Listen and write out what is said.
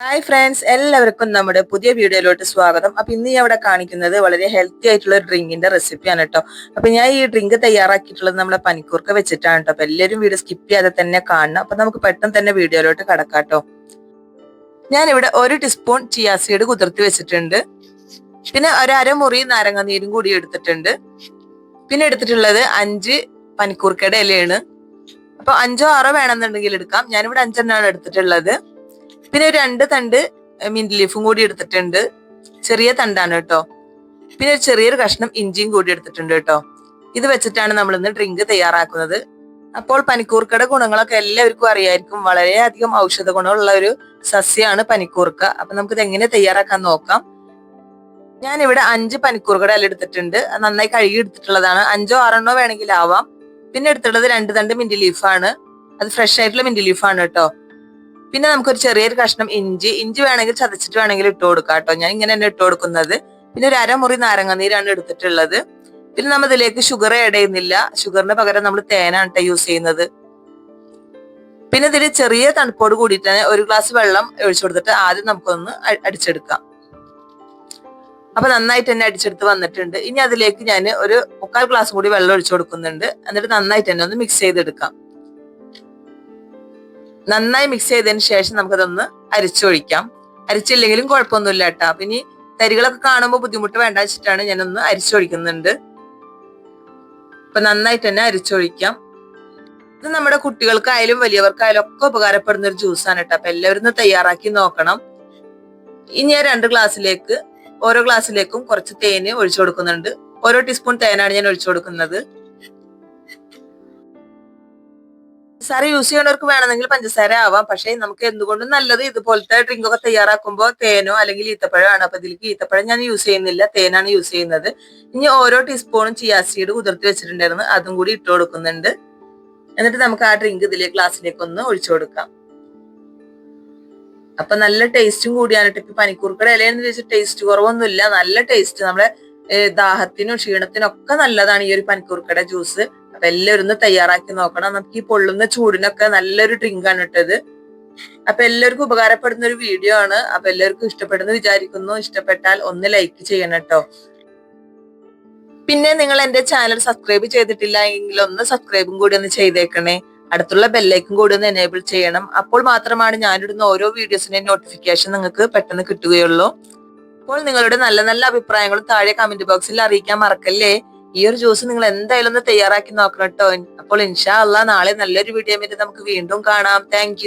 Hi friends എല്ലാവർക്കും നമ്മുടെ പുതിയ വീഡിയോയിലോട്ട് സ്വാഗതം. അപ്പൊ ഇന്ന് ഞാൻ ഇവിടെ കാണിക്കുന്നത് വളരെ ഹെൽത്തി ആയിട്ടുള്ള ഒരു ഡ്രിങ്കിന്റെ റെസിപ്പിയാണ് കേട്ടോ അപ്പൊ ഞാൻ ഈ ഡ്രിങ്ക് തയ്യാറാക്കിയിട്ടുള്ളത് നമ്മുടെ പനിക്കൂർക്ക വെച്ചിട്ടാണ് കേട്ടോ അപ്പൊ എല്ലാവരും വീഡിയോ സ്കിപ്പ് ചെയ്യാതെ തന്നെ കാണണം. അപ്പൊ നമുക്ക് പെട്ടെന്ന് തന്നെ വീഡിയോയിലോട്ട് കടക്കാം കേട്ടോ ഞാനിവിടെ ഒരു ടീസ്പൂൺ ചിയാസീഡ് കുതിർത്തി വെച്ചിട്ടുണ്ട്. പിന്നെ ഒരു അരമുറി നാരങ്ങാനീരും കൂടി എടുത്തിട്ടുണ്ട്. പിന്നെ എടുത്തിട്ടുള്ളത് അഞ്ച് പനിക്കൂർക്കയുടെ ഇലയാണ്. അപ്പൊ അഞ്ചോ ആറോ വേണമെന്നുണ്ടെങ്കിൽ എടുക്കാം. ഞാനിവിടെ അഞ്ചെണ്ണാണ് എടുത്തിട്ടുള്ളത്. പിന്നെ രണ്ട് തണ്ട് മിന്റ് ലീഫും കൂടി എടുത്തിട്ടുണ്ട്. ചെറിയ തണ്ടാണ് കേട്ടോ. പിന്നെ ഒരു ചെറിയൊരു കഷ്ണം ഇഞ്ചിയും കൂടി എടുത്തിട്ടുണ്ട് കേട്ടോ. ഇത് വെച്ചിട്ടാണ് നമ്മൾ ഇന്ന് ഡ്രിങ്ക് തയ്യാറാക്കുന്നത്. അപ്പോൾ പനിക്കൂർക്കയുടെ ഗുണങ്ങളൊക്കെ എല്ലാവർക്കും അറിയായിരിക്കും. വളരെയധികം ഔഷധ ഗുണമുള്ള ഒരു സസ്യമാണ് പനിക്കൂർക്ക. അപ്പൊ ഇത് എങ്ങനെ തയ്യാറാക്കാൻ നോക്കാം. ഞാൻ ഇവിടെ അഞ്ച് പനിക്കൂർക്കയുടെ ഇല എടുത്തിട്ടുണ്ട്. നന്നായി കഴുകി എടുത്തിട്ടുള്ളതാണ്. അഞ്ചോ ആറെണ്ണോ വേണമെങ്കിൽ ആവാം. പിന്നെ എടുത്തിട്ടുള്ളത് രണ്ട് തണ്ട് മിന്റ് ലീഫാണ് അത് ഫ്രഷ് ആയിട്ടുള്ള മിന്റ് ലീഫാണ് കേട്ടോ. പിന്നെ നമുക്കൊരു ചെറിയൊരു കഷ്ണം ഇഞ്ചി. ഇഞ്ചി വേണമെങ്കിൽ ചതച്ചിട്ട് വേണമെങ്കിൽ ഇട്ട് കൊടുക്കാം കേട്ടോ. ഞാൻ ഇങ്ങനെ തന്നെ ഇട്ട് കൊടുക്കുന്നത്. പിന്നെ ഒരു അരമുറി നാരങ്ങാനീരാണ് എടുത്തിട്ടുള്ളത്. പിന്നെ നമ്മൾ ഇതിലേക്ക് ഷുഗർ ആഡ് ചെയ്യുന്നില്ല ഷുഗറിന് പകരം നമ്മൾ തേനാണ് കേട്ടോ യൂസ് ചെയ്യുന്നത്. പിന്നെ ഇതിൽ ചെറിയ തണുപ്പോട് കൂടിയിട്ട് ഒരു ഗ്ലാസ് വെള്ളം ഒഴിച്ചു കൊടുത്തിട്ട് ആദ്യം നമുക്കൊന്ന് അടിച്ചെടുക്കാം. അപ്പൊ നന്നായിട്ട് തന്നെ അടിച്ചെടുത്ത് വന്നിട്ടുണ്ട്. ഇനി അതിലേക്ക് ഞാൻ ഒരു മുക്കാൽ ഗ്ലാസ് കൂടി വെള്ളം ഒഴിച്ചു കൊടുക്കുന്നുണ്ട്. എന്നിട്ട് നന്നായിട്ട് തന്നെ ഒന്ന് മിക്സ് ചെയ്തെടുക്കാം. നന്നായി മിക്സ് ചെയ്തതിന് ശേഷം നമുക്കതൊന്ന് അരിച്ചൊഴിക്കാം. അരിച്ചില്ലെങ്കിലും കുഴപ്പമൊന്നുമില്ല കേട്ടോ. അപ്പൊ ഇനി തരികളൊക്കെ കാണുമ്പോൾ ബുദ്ധിമുട്ട് വേണ്ട വെച്ചിട്ടാണ് ഞാനൊന്ന് അരിച്ചൊഴിക്കുന്നുണ്ട്. അപ്പൊ നന്നായിട്ട് തന്നെ അരിച്ചൊഴിക്കാം. ഇത് നമ്മുടെ കുട്ടികൾക്കായാലും വലിയവർക്കായാലും ഒക്കെ ഉപകാരപ്പെടുന്ന ഒരു ജ്യൂസാണ് കേട്ടോ. അപ്പൊ എല്ലാവരും ഒന്ന് തയ്യാറാക്കി നോക്കണം. ഇനി ഞാൻ രണ്ട് ഗ്ലാസ്സിലേക്ക് ഓരോ ഗ്ലാസ്സിലേക്കും കുറച്ച് തേന് ഒഴിച്ചു കൊടുക്കുന്നുണ്ട്. ഓരോ ടീസ്പൂൺ തേനാണ് ഞാൻ ഒഴിച്ചു കൊടുക്കുന്നത്. പഞ്ചസാര യൂസ് ചെയ്യണവർക്ക് വേണമെങ്കിൽ പഞ്ചസാര ആവാം. പക്ഷേ നമുക്ക് എന്തുകൊണ്ടും നല്ലത് ഇതുപോലത്തെ ഡ്രിങ്ക് ഒക്കെ തയ്യാറാക്കുമ്പോൾ തേനോ അല്ലെങ്കിൽ ഈത്തപ്പഴമാണ് അപ്പൊ ഇതിലേക്ക് ഈത്തപ്പഴം ഞാൻ യൂസ് ചെയ്യുന്നില്ല. തേനാണ് യൂസ് ചെയ്യുന്നത്. ഇനി ഓരോ ടീസ്പൂണും ചിയാസീഡ് കുതിർത്തി വെച്ചിട്ടുണ്ടായിരുന്നു. അതും കൂടി ഇട്ട് കൊടുക്കുന്നുണ്ട്. എന്നിട്ട് നമുക്ക് ആ ഡ്രിങ്ക് ഇതിലേക്ക് ഗ്ലാസ്സിലേക്ക് ഒന്ന് ഒഴിച്ചു കൊടുക്കാം. അപ്പൊ നല്ല ടേസ്റ്റും കൂടിയാണ് ഇപ്പൊ പനിക്കൂർക്കട ഇലയെന്ന് വെച്ചാൽ ടേസ്റ്റ് കുറവൊന്നുമില്ല. നല്ല ടേസ്റ്റ് നമ്മളെ ദാഹത്തിനും ക്ഷീണത്തിനും ഒക്കെ നല്ലതാണ് ഈ ഒരു പനിക്കൂർക്കട ജ്യൂസ് അപ്പൊ എല്ലാവരും ഒന്ന് തയ്യാറാക്കി നോക്കണം. നമുക്ക് ഈ പൊള്ളുന്ന ചൂടിനൊക്കെ നല്ലൊരു ഡ്രിങ്ക് ആണ് ഇട്ടത് അപ്പൊ എല്ലാവർക്കും ഉപകാരപ്പെടുന്ന ഒരു വീഡിയോ ആണ്. അപ്പൊ എല്ലാവർക്കും ഇഷ്ടപ്പെടുന്നു വിചാരിക്കുന്നു. ഇഷ്ടപ്പെട്ടാൽ ഒന്ന് ലൈക്ക് ചെയ്യണം കേട്ടോ. പിന്നെ നിങ്ങൾ എന്റെ ചാനൽ സബ്സ്ക്രൈബ് ചെയ്തിട്ടില്ല എങ്കിൽ ഒന്ന് സബ്സ്ക്രൈബും കൂടി ഒന്ന് ചെയ്തേക്കണേ. അടുത്തുള്ള ബെല്ലൈക്കും കൂടി ഒന്ന് എനേബിൾ ചെയ്യണം. അപ്പോൾ മാത്രമാണ് ഞാനിടുന്ന ഓരോ വീഡിയോസിന്റെ നോട്ടിഫിക്കേഷൻ നിങ്ങൾക്ക് പെട്ടെന്ന് കിട്ടുകയുള്ളൂ. അപ്പോൾ നിങ്ങളുടെ നല്ല നല്ല അഭിപ്രായങ്ങളും താഴെ കമന്റ് ബോക്സിൽ അറിയിക്കാൻ മറക്കല്ലേ? ഈ ഒരു ജ്യൂസ് നിങ്ങൾ എന്തായാലും ഒന്ന് തയ്യാറാക്കി നോക്കണം കേട്ടോ. അപ്പോൾ ഇൻഷാ അള്ളാ നാളെ നല്ലൊരു വീഡിയോ നമുക്ക് വീണ്ടും കാണാം. താങ്ക്